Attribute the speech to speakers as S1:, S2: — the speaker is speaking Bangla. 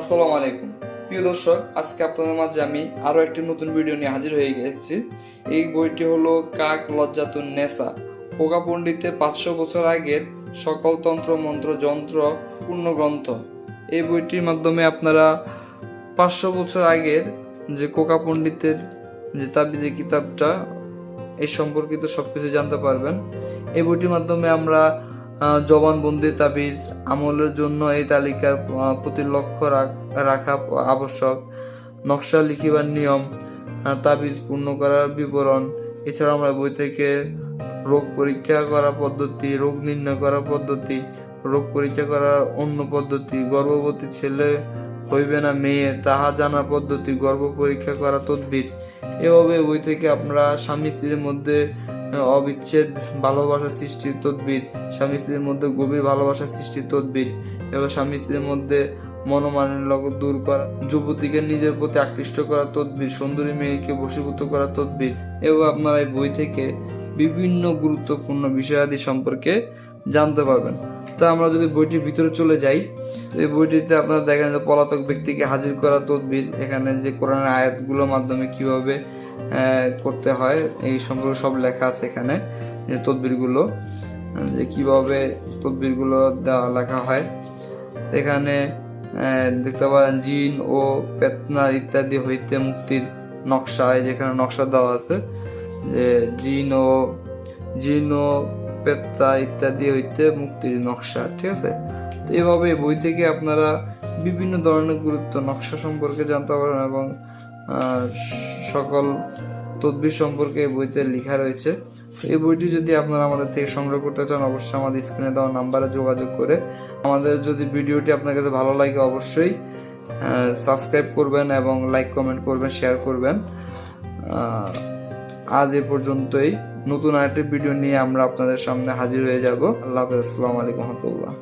S1: আসসালামু আলাইকুম। প্রিয় দর্শক, আজকে আপনাদের মাঝে আমি আরও একটি নতুন ভিডিও নিয়ে হাজির হয়ে গেছি। এই বইটি হলো কাক লজ্জাতুন নেশা। কোকা পণ্ডিতের পাঁচশো বছর আগের সকল তন্ত্র, মন্ত্র, যন্ত্র, পূর্ণ গ্রন্থ। এই বইটির মাধ্যমে আপনারা পাঁচশো বছর আগের যে কোকা পণ্ডিতের যে তাবিজে কিতাবটা, এই সম্পর্কিত সবকিছু জানতে পারবেন। এই বইটির মাধ্যমে আমরা জবানবন্দি তাবিজ আমলের জন্য এই তালিকার প্রতি লক্ষ্য রাখ- আবশ্যক। নকশা লিখিবার নিয়ম তাবিজ পূর্ণ করার বিবরণ। এছাড়া আমরা বই থেকে রোগ পরীক্ষা করার পদ্ধতি, রোগ নির্ণয় করার পদ্ধতি, রোগ পরীক্ষা করার অন্য পদ্ধতি, গর্ভবতী ছেলে হইবে না মেয়ে, তাহা জানার পদ্ধতি, গর্ভ পরীক্ষা করা তদবির। এভাবে বই থেকে আমরা স্বামী স্ত্রীর মধ্যে অবিচ্ছেদ ভালোবাসা সৃষ্টির তদবির, স্বামী স্ত্রীর মধ্যে গভীর ভালোবাসা সৃষ্টির তদবির, এবং স্বামী স্ত্রীর মধ্যে মনোমালিন্য দূর করা, যুবতীকে নিজের প্রতি আকৃষ্ট করা তদবির, সুন্দরী মেয়েকে বশীভূত করা তদবির এবং আপনারা এই বই থেকে বিভিন্ন গুরুত্বপূর্ণ বিষয়াদি সম্পর্কে জানতে পারবেন। তো আমরা যদি বইটির ভিতরে চলে যাই, এই বইটিতে আপনারা দেখেন যে পলাতক ব্যক্তিকে হাজির করা তদবির, এখানে যে কোরআনের আয়াতগুলোর মাধ্যমে কীভাবে করতে হয়। এই সম্পর্কে সব লেখা আছে এখানে, যে তদবিরগুলো, যে কীভাবে তদবিরগুলো দেওয়া লেখা হয়। এখানে দেখতে পারেন, জিন ও পেতনা ইত্যাদি হইতে মুক্তির নকশা যেখানে নকশা দেওয়া আছে, যে জিন ও জিন ও পেত্তা ইত্যাদি হইতে মুক্তির নকশা, ঠিক আছে? তো এভাবে বই থেকে আপনারা বিভিন্ন ধরনের গুরুত্ব নকশা সম্পর্কে জানতে পারেন এবং সকল তদবির সম্পর্কে এই বইতে লেখা রয়েছে। এই বইটি যদি আপনারা আমাদের থেকে সংগ্রহ করতে চান, অবশ্যই আমাদের স্ক্রিনে দেওয়া নাম্বারে যোগাযোগ করে আমাদের যদি ভিডিওটি আপনার কাছে ভালো লাগে, অবশ্যই সাবস্ক্রাইব করবেন এবং লাইক কমেন্ট করবেন শেয়ার করবেন। আজ এ পর্যন্তই। নতুন আরেকটি ভিডিও নিয়ে আমরা আপনাদের সামনে হাজির হয়ে যাব। আল্লাহ আসসালামু আলাইকুম রহমতুল্লাহ।